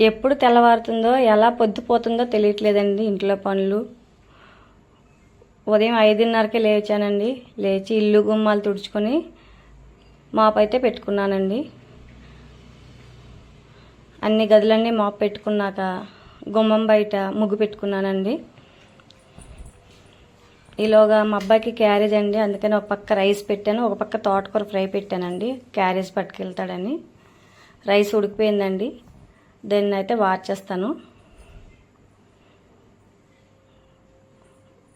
ఎప్పుడు తెల్లవారుతుందో ఎలా పొద్దుపోతుందో తెలియట్లేదండి ఇంట్లో పనులు. ఉదయం ఐదున్నరకే లేచానండి. లేచి ఇల్లు గుమ్మాలు తుడుచుకొని మాపైతే పెట్టుకున్నానండి. అన్ని గదులన్నీ మాపు పెట్టుకున్నాక గుమ్మం బయట ముగ్గు పెట్టుకున్నానండి. ఈలోగా మా అబ్బాయికి క్యారేజ్ అండి. అందుకని ఒక పక్క రైస్ పెట్టాను. ఒక పక్క తోటకూర ఫ్రై పెట్టానండి. క్యారేజ్ పట్టుకెళ్తాడని. రైస్ ఉడికిపోయిందండి. దీన్ని అయితే వార్చేస్తాను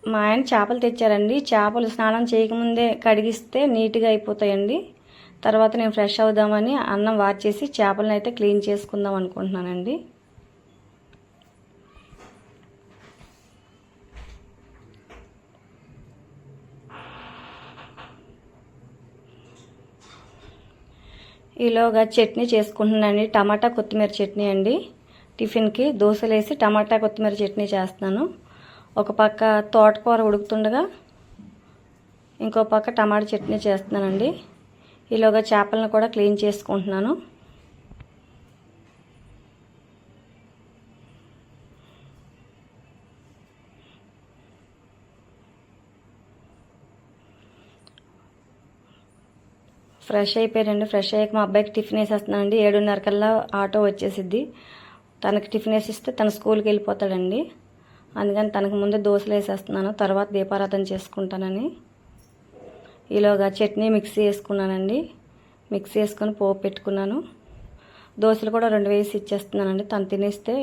మా ఆయన చేపలు తెచ్చారండి. చేపలు స్నానం చేయకముందే కడిగిస్తే నీట్గా అయిపోతాయండి. తర్వాత నేను ఫ్రెష్ అవుదామని అన్నం వార్చేసి చేపలను అయితే క్లీన్ చేసుకుందాం అనుకుంటున్నానండి. ఈలోగా చట్నీ చేసుకుంటున్నానండి. టమాటా కొత్తిమీర చట్నీ అండి. టిఫిన్కి దోశలు వేసి టమాటా కొత్తిమీర చట్నీ చేస్తున్నాను. ఒక పక్క తోటకూర ఉడుకుతుండగా ఇంకో పక్క టమాటా చట్నీ చేస్తున్నానండి. ఈలోగా చేపలను కూడా క్లీన్ చేసుకుంటున్నాను. ఫ్రెష్ అయిపోయారండి. ఫ్రెష్ అయ్యాక మా అబ్బాయికి టిఫిన్ వేసేస్తున్నానండి ఏడున్నర కల్లా ఆటో వచ్చేసిద్ది. తనకి టిఫిన్ వేసిస్తే తన స్కూల్కి వెళ్ళిపోతాడండి. అందుకని తనకు ముందు దోశలు వేసేస్తున్నాను. తర్వాత దీపారాధన చేసుకుంటానని. ఈలోగా చట్నీ మిక్సీ వేసుకున్నానండి. మిక్సీ వేసుకొని పోపు పెట్టుకున్నాను. దోశలు కూడా రెండు వేసి ఇచ్చేస్తున్నానండి. తను తినేస్తే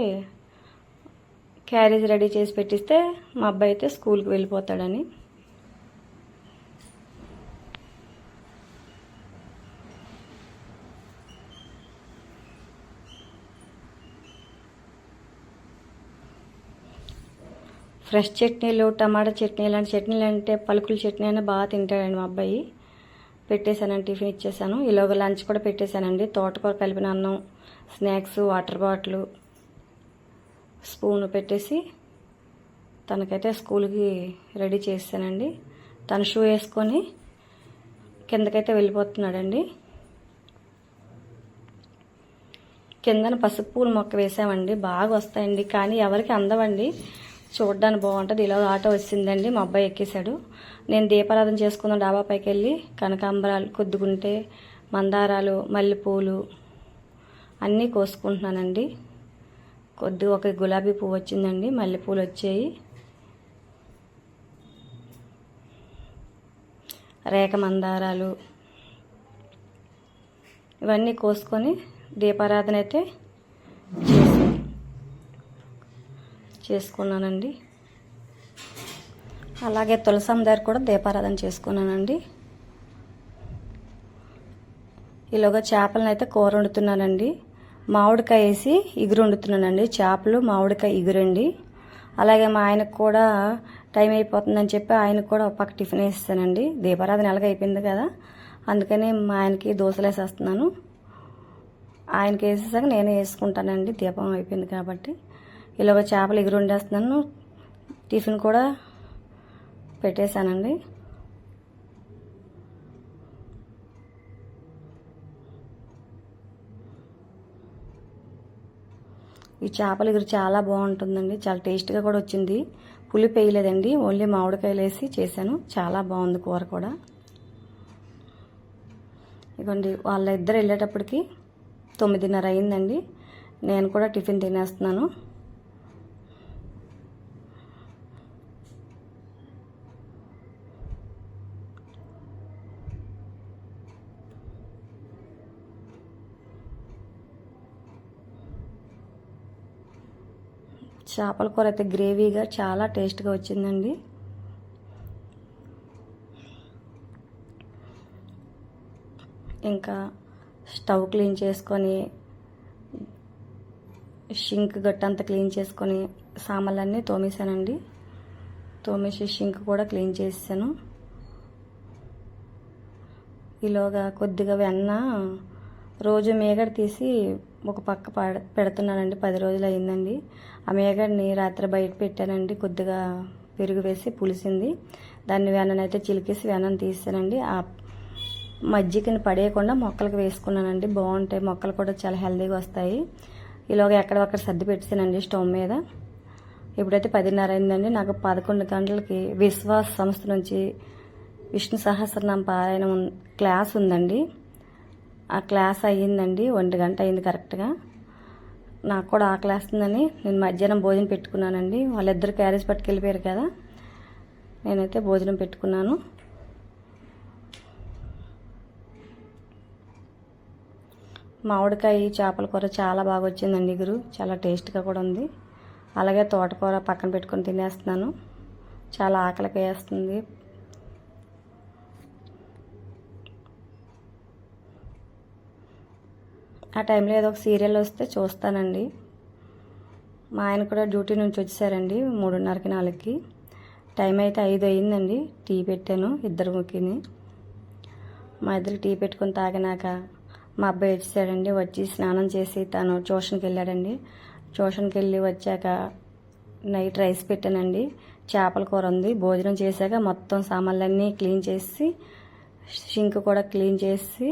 క్యారేజ్ రెడీ చేసి పెట్టిస్తే మా అబ్బాయి అయితే స్కూల్కి వెళ్ళిపోతాడని. ఫ్రెష్ చట్నీలు టమాటా చట్నీ ఇలాంటి చట్నీలు అంటే పలుకుల చట్నీ అయినా బాగా తింటాడండి మా అబ్బాయి. పెట్టేశానండి టిఫిన్ ఇచ్చేసాను ఈలోగా లంచ్ కూడా పెట్టేశానండి. తోటకూర కలిపిన అన్నం స్నాక్స్ వాటర్ బాటిల్ స్పూన్ పెట్టేసి తనకైతే స్కూల్కి రెడీ చేసానండి తన షూ వేసుకొని కిందకైతే వెళ్ళిపోతున్నాడండి. కిందన పసుపు పూల మొక్క వేసామండి. బాగా వస్తాయండి. కానీ ఎవరికి అందవండి. చూడడానికి బాగుంటుంది. ఇలా ఆటో వచ్చిందండి. మా అబ్బాయి ఎక్కేశాడు. నేను దీపారాధన చేసుకుందాం డాబా పైకి వెళ్ళి కనకాంబరాలు కొద్దుకుంటే మందారాలు మల్లెపూలు అన్నీ కోసుకుంటున్నానండి. కొద్ది ఒక గులాబీ పువ్వు వచ్చిందండి. మల్లెపూలు వచ్చాయి. రేఖ మందారాలు ఇవన్నీ కోసుకొని దీపారాధన అయితే చేసుకున్నానండి. అలాగే తులసం దగ్గర కూడా దీపారాధన చేసుకున్నానండి. ఈలోగా చేపలను అయితే కూర వండుతున్నానండి. మామిడికాయ వేసి ఇగురు వండుతున్నానండి. చేపలు మామిడికాయ ఇగురండి. అలాగే మా ఆయనకు కూడా టైం అయిపోతుందని చెప్పి ఆయనకు కూడా ఒక పక్క టిఫిన్ వేస్తానండి. దీపారాధన ఎలాగ అయిపోయింది కదా. అందుకని మా ఆయనకి దోశలు వేసేస్తున్నాను. ఆయనకి వేసేసాక నేనే వేసుకుంటానండి. దీపం అయిపోయింది కాబట్టి. ఇలాగ చేపలు ఎగురు వండేస్తున్నాను. టిఫిన్ కూడా పెట్టేశానండి. ఈ చేపల ఎగురు చాలా బాగుంటుందండి. చాలా టేస్ట్గా కూడా వచ్చింది. పులి వేయలేదండి ఓన్లీ మామిడికాయలు వేసి చేశాను. చాలా బాగుంది కూర కూడా. ఇదిగోండి వాళ్ళ ఇద్దరు వెళ్ళేటప్పటికి తొమ్మిదిన్నర అయిందండి. నేను కూడా టిఫిన్ తినేస్తున్నాను. చేపల కూర అయితే గ్రేవీగా చాలా టేస్ట్గా వచ్చిందండి. ఇంకా స్టవ్ క్లీన్ చేసుకొని షింక్ గట్టంతా క్లీన్ చేసుకొని సామాన్లన్నీ తోమేశానండి. తోమేసి షింక్ కూడా క్లీన్ చేసాను ఈలోగా కొద్దిగా వెన్న రోజు మేగడ తీసి ఒక పక్క పడ పెడుతున్నానండి. పది రోజులు అయిందండి. ఆ మేగడిని రాత్రి బయట పెట్టానండి. కొద్దిగా పెరుగు వేసి పులిసింది. దాన్ని వెననైతే చిలికేసి వెన్నను తీసానండి ఆ మజ్జిగని పడేయకుండా మొక్కలకు వేసుకున్నానండి. బాగుంటాయి. మొక్కలు కూడా చాలా హెల్దీగా వస్తాయి. ఈలోగా ఎక్కడొక్కడ సర్ది పెట్టానండి స్టవ్ మీద. ఇప్పుడైతే పదిన్నర అయిందండి. నాకు పదకొండు గంటలకి విశ్వాస్ సంస్థ నుంచి విష్ణు సహస్రనామ పారాయణ క్లాస్ ఉందండి. ఆ క్లాస్ అయ్యిందండి ఒంటి గంట అయింది కరెక్ట్గా నాకు కూడా ఆకలి వేస్తుందని నేను మధ్యాహ్నం భోజనం పెట్టుకున్నానండి. వాళ్ళిద్దరు క్యారేజ్ పట్టుకెళ్ళిపోయారు కదా. నేనైతే భోజనం పెట్టుకున్నాను. మామిడికాయ చేపల కూర చాలా బాగా వచ్చిందండి గురు. చాలా టేస్ట్గా కూడా ఉంది. అలాగే తోటకూర పక్కన పెట్టుకొని తినేస్తున్నాను. చాలా ఆకలికి వేస్తుంది. ఆ టైంలో ఏదో ఒక సీరియల్ వస్తే చూస్తానండి. మా ఆయన కూడా డ్యూటీ నుంచి వచ్చేసారండి మూడున్నరకి నాలుగుకి. టైం అయితే ఐదు అయిందండి టీ పెట్టాను ఇద్దరు ముక్కిని మా ఇద్దరు టీ పెట్టుకొని తాగినాక మా అబ్బాయి వచ్చేసాడండి వచ్చి స్నానం చేసి తను ట్యూషన్కి వెళ్ళాడండి. ట్యూషన్కి వెళ్ళి వచ్చాక నైట్ రైస్ పెట్టానండి చేపల కూర ఉంది. భోజనం చేశాక మొత్తం సామాన్లన్నీ క్లీన్ చేసి షింక్ కూడా క్లీన్ చేసి